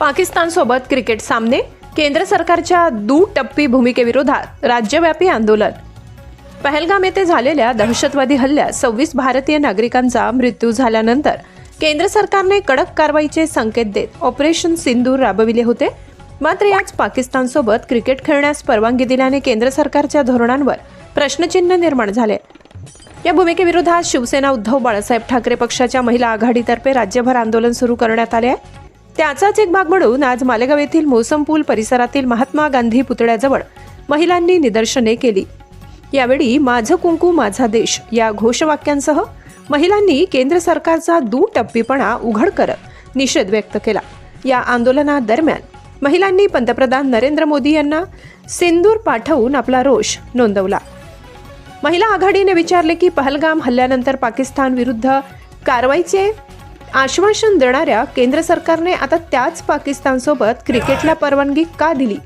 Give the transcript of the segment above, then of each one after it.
पाकिस्तानसोबत cricket सामने केंद्र सरकारच्या दुटप्पी भूमिकेविरोधात राज्यव्यापी आंदोलन. पहलगाम येथे झालेल्या दहशतवादी हल्ल्यात सव्वीस भारतीय नागरिकांचा मृत्यू झाल्यानंतर केंद्र सरकारने कडक कारवाईचे संकेत देत ऑपरेशन सिंदूर राबविले होते. मात्र याच पाकिस्तानसोबत क्रिकेट खेळण्यास परवानगी दिल्याने केंद्र सरकारच्या धोरणांवर प्रश्नचिन्ह निर्माण झाले. या भूमिकेविरोधात शिवसेना उद्धव बाळासाहेब ठाकरे पक्षाच्या महिला आघाडीतर्फे राज्यभर आंदोलन सुरू करण्यात आले आहे. त्याचाच एक भाग म्हणून आज मालेगाव येथील मोसम पूल परिसरातील महात्मा गांधी पुतळ्याजवळ महिलांनी निदर्शने केली. यावेळी माझं कुंकू माझा देश या घोषवाक्यांसह महिलांनी केंद्र सरकारचा दुटप्पीपणा उघड करत निषेध व्यक्त केला. या आंदोलनादरम्यान महिलांनी पंतप्रधान नरेंद्र मोदी यांना सिंदूर पाठवून आपला रोष नोंदवला. महिला आघाडीने विचारले की पहलगाम हल्ल्यानंतर पाकिस्तान विरुद्ध कारवाईचे आश्वासन देणाऱ्या केंद्र सरकारने आता त्याच पाकिस्तानसोबत क्रिकेटला परवानगी का दिली?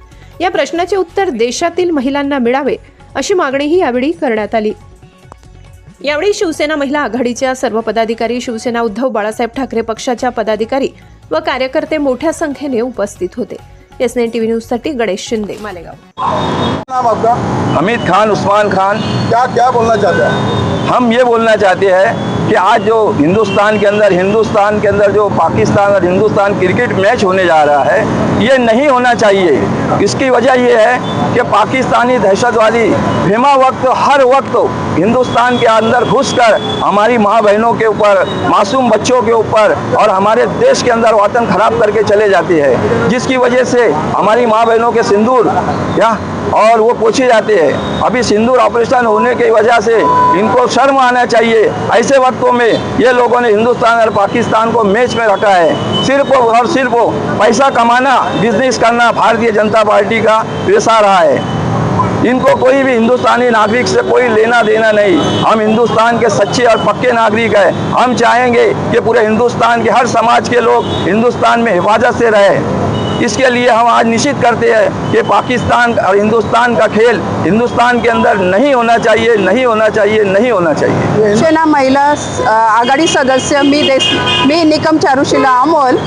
या प्रश्नाचे उत्तर देशातील महिलांना मिळावे अशी मागणीही यावेळी करण्यात आली. यावेळी शिवसेना महिला आघाडीच्या सर्व पदाधिकारी शिवसेना उद्धव बाळासाहेब ठाकरे पक्षाच्या पदाधिकारी व कार्यकर्ते मोठ्या संख्येने उपस्थित होते. एस नाईन टीव्ही न्यूजसाठी गणेश शिंदे मालेगाव. नाम आपका? हमीद खान उस्मान खान। क्या क्या बोलना चाहते हैं? हम ये बोलना चाहते हैं कि आज जो हिंदुस्तान के अंदर, हिंदुस्तान के अंदर जो पाकिस्तान और हिंदुस्तान क्रिकेट मैच होने जा रहा है, ये नहीं होना चाहिए। इसकी वजह ये है कि पाकिस्तानी दहशतवादी बेमा वक्त, हर वक्त हिंदुस्तान के अंदर घुसकर हमारी माँ बहनों के ऊपर, मासूम बच्चों के ऊपर और हमारे देश के अंदर वतन खराब करके चले जाती है। जिसकी वजह से हमारी माँ बहनों के सिंदूर, या, और वो पूछे जाते हैं। अभी सिंदूर ऑपरेशन होने की वजह से इनको शर्म आना चाहिए। ऐसे में ये लोगों ने हिंदुस्तान और पाकिस्तान को मैच में रखा है। सिर्फ़ और सिर्फ़ पैसा कमाना बिज़नेस करना भारतीय जनता पार्टी का पेशा रहा है। इनको कोई भी हिंदुस्तानी नागरिक से कोई लेना देना नहीं। हम हिंदुस्तान के सच्चे और पक्के नागरिक हैं। हम चाहेंगे कि पूरे हिंदुस्तान के हर समाज के लोग हिंदुस्तान में हिफाजत से रहे। इसके लिए हम आज निश्चित करते हैं कि पाकिस्तान और हिंदुस्तान का खेल हिंदुस्तान के अंदर नहीं होना चाहिए नहीं होना चाहिए नहीं होना चाहिए। शिवसेना महिला आघाडी सदस्य मी देश मी निकम चारुशिला अमोल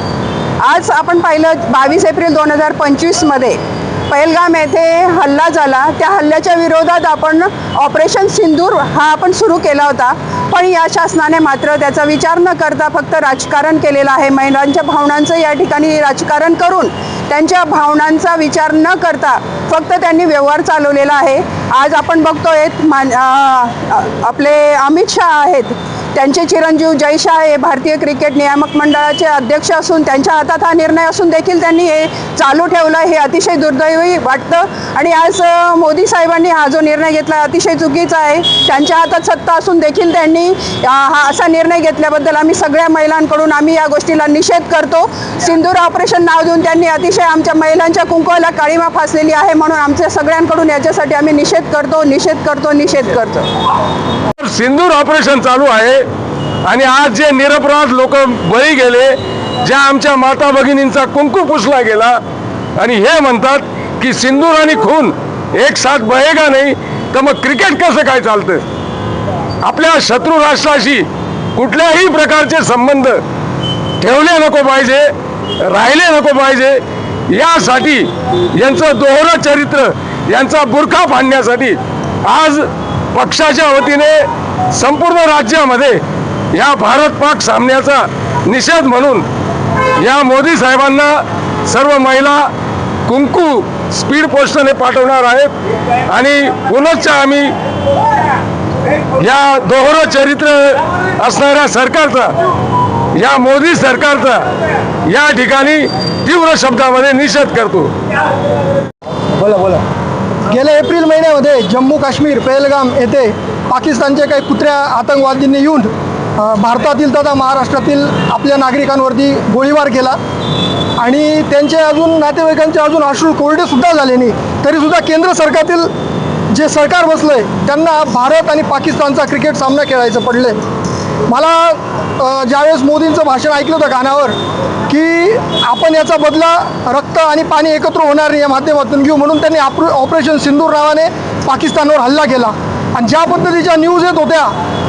आज आपण पाहिलं बावीस एप्रिल दोन हजार पंचवीसमध्ये पैलगाम येथे हल्ला झाला. त्या हल्ल्याच्या विरोधात आपण ऑपरेशन सिंदूर हा आपण सुरू केला होता. पण या शासनाने मात्र त्याचा विचार न करता फक्त राजकारण केलेलं आहे. महिलांच्या भावनांचं या ठिकाणी राजकारण करून त्यांच्या भावनांचा विचार न करता फक्त त्यांनी व्यवहार चालवलेला आहे. आज आपण बघतोय मान आपले अमित शहा आहेत. त्यांचे चिरंजीव जयशाह हे भारतीय क्रिकेट नियामक मंडळाचे अध्यक्ष असून त्यांच्या हातात हा निर्णय असून देखील त्यांनी हे चालू ठेवलं हे अतिशय दुर्दैवी वाटतं. आणि आज मोदी साहेबांनी हा जो निर्णय घेतला अतिशय चुकीचा आहे. त्यांच्या हातात सत्ता असून देखील त्यांनी हा असा निर्णय घेतल्याबद्दल आम्ही सगळ्या महिलांकडून आम्ही या गोष्टीला निषेध करतो. सिंदूर ऑपरेशन नाव देऊन त्यांनी अतिशय आमच्या महिलांच्या कुंकवाला काळीमा फासलेली आहे म्हणून आमच्या सगळ्यांकडून याच्यासाठी आम्ही निषेध करतो निषेध करतो निषेध करतो. सिंदूर ऑपरेशन चालू आहे. आणि आज जे निरपराध लोक बळी गेले ज्या आमच्या माता भगिनींचा कुंकू पुसला गेला आणि हे म्हणतात की सिंदूर आणि खून एक साथ बहेगा नाही तर मग क्रिकेट कसं काय चालतं आपल्या शत्रू राष्ट्राशी कुठल्याही प्रकारचे संबंध ठेवले नको पाहिजे राहिले नको पाहिजे यासाठी यांचं दोहरं चरित्र यांचा बुरखा फाडण्यासाठी आज पक्षाच्या वतीने संपूर्ण राज्यामध्ये या भारत पाक सामन्याचा निषेध म्हणून या मोदी साहेबांना सर्व महिला कुंकू स्पीड पोस्टने पाठवणार आहेत. आणि पुनश्च आम्ही या दोहरं चरित्र असणाऱ्या सरकारचा या मोदी सरकारचा या ठिकाणी तीव्र शब्दामध्ये निषेध करतो. बोला बोला. गेल्या एप्रिल महिन्यामध्ये जम्मू काश्मीर पहलगाम येथे पाकिस्तानचे काही कुत्र्या आतंकवादींनी येऊन भारतातील तथा महाराष्ट्रातील आपल्या नागरिकांवरती गोळीबार केला. आणि त्यांचे अजून नातेवाईकांचे अजून अश्रू कोरडेसुद्धा झाले नाही. तरीसुद्धा केंद्र सरकारतील जे सरकार बसलं आहे त्यांना भारत आणि पाकिस्तानचा क्रिकेट सामना खेळायचं पडले मला ज्यावेळेस मोदींचं भाषण ऐकलं होतं गाण्यावर की आपण याचा बदला रक्त आणि पाणी एकत्र होणार नाही या माध्यमातून घेऊ म्हणून त्यांनी ऑपरेशन सिंदूर नावाने पाकिस्तानवर हल्ला केला. आणि ज्या पद्धतीच्या न्यूज येत होत्या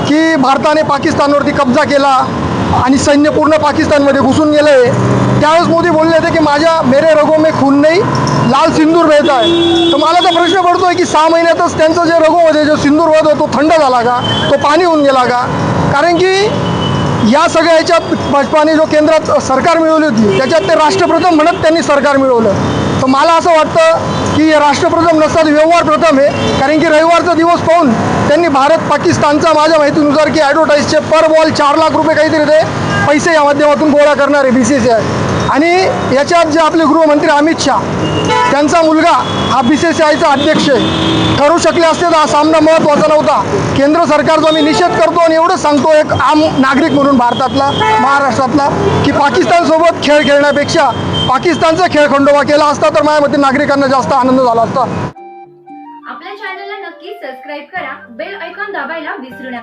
की भारताने पाकिस्तानवरती कब्जा केला आणि सैन्य पूर्ण पाकिस्तानमध्ये घुसून गेलं आहे त्यावेळेस मोदी बोलले होते की माझ्या मेरे रगो में खून नाही लाल सिंदूर बहता आहे तर मला तर प्रश्न पडतोय की सहा महिन्यातच त्यांचं जे रघोमध्ये जो सिंदूर वाद तो थंड झाला का? तो पाणी होऊन गेला का? कारण की या सगळ्या ह्याच्यात भाजपाने जो केंद्रात सरकार मिळवली होती त्याच्यात ते राष्ट्रप्रथम म्हणत त्यांनी सरकार मिळवलं. तर मला असं वाटतं की राष्ट्रप्रथम नसतात व्यवहार प्रथम आहे कारण की रविवारचा दिवस पाहून त्यांनी भारत पाकिस्तानचा माझ्या माहितीनुसार की ॲडव्हर्टाईजचे पर बॉल चार लाख रुपये काहीतरी ते पैसे या माध्यमातून गोळा करणार आहे बी सी सी आय आणि याच्यात जे आपले गृहमंत्री अमित शहा त्यांचा मुलगा हा बी सी सी आयचा अध्यक्ष आहे. ठरू शकले असते तर हा सामना महत्त्वाचा नव्हता. केंद्र सरकारचा मी निषेध करतो आणि एवढंच सांगतो एक आम नागरिक म्हणून भारतातला महाराष्ट्रातला की पाकिस्तानसोबत खेळ खेळण्यापेक्षा पाकिस्तानचा खेळ खंडोबा केला असता तर माझ्या मते नागरिकांना जास्त आनंद झाला असता. आपल्या चॅनलला नक्की सबस्क्राईब करा. बेल ऐकॉन दाबायला विसरू नका.